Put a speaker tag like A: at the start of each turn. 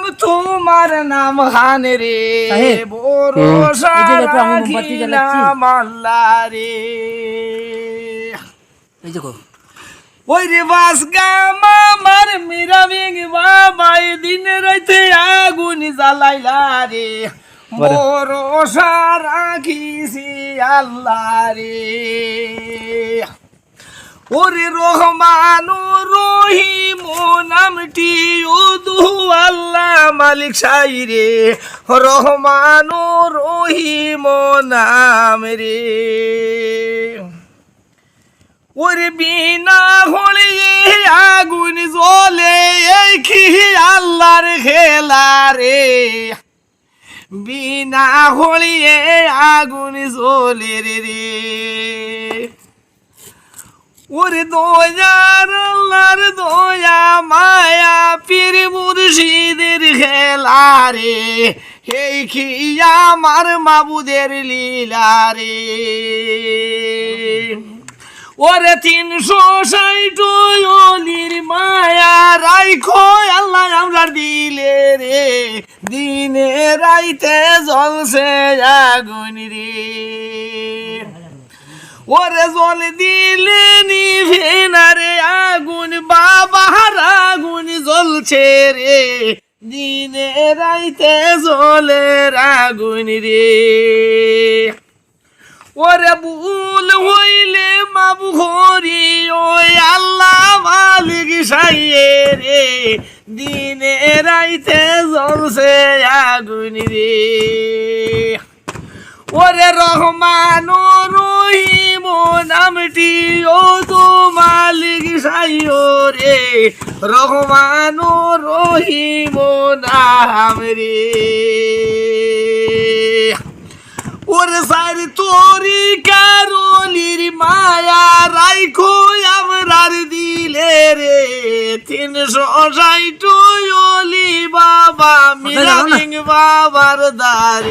A: নাম তোমার নাম হান রে।
B: সাহেব,
A: ভরসা। রাখিলাম আল্লাহ রে।
B: এই দেখো
A: ওই রে বাস গামা মার মিরা বিং বাবাই দিন রাইতে আগুন জ্বালাইলা রে। ভরসা রাখিছি আল্লাহ রে। ওরে রহমান রহিম নামটি আল্লাহ মালিক সাই রে রহমান রহিম নাম রে। ওরে বিনা হলিয়ে আগুন জ্বলে এই কি আল্লাহর খেলা রে। বিনা হলিয়ে আগুন জ্বলে রে। ওরে দয়ার আল্লাহর দয়া, মায়া পীর মুর্শিদের খেলা রে। এই কি আমার মাবুদের লীলা রে? ওরে তিনশো ষাট অলির মায়া রাইখো আল্লাহ আমরা দিলে রে। দিনে রাইতে জলসে আগুন রে। ওরে জল দিলে নিভে না রে আগুন বাবার আগুন জ্বলছে রে। দিনে রাইতে জলের আগুন রে। ওরে ভুল হইলে মাবু হরি ওই আল্লাহ মালিক সাইয়ে রে। দিনে রাইতে জ্বলছে আগুন রে। ওরে রহমান রহিম নামটি ও তো মালিক সাইও রে। রহমান রহিম নাম রে। ওরে সারি তোরি কারলির মায়া রাইখো আমরার দিলে রে। তিনশো ষাট বাবা মিরা বাবার দার।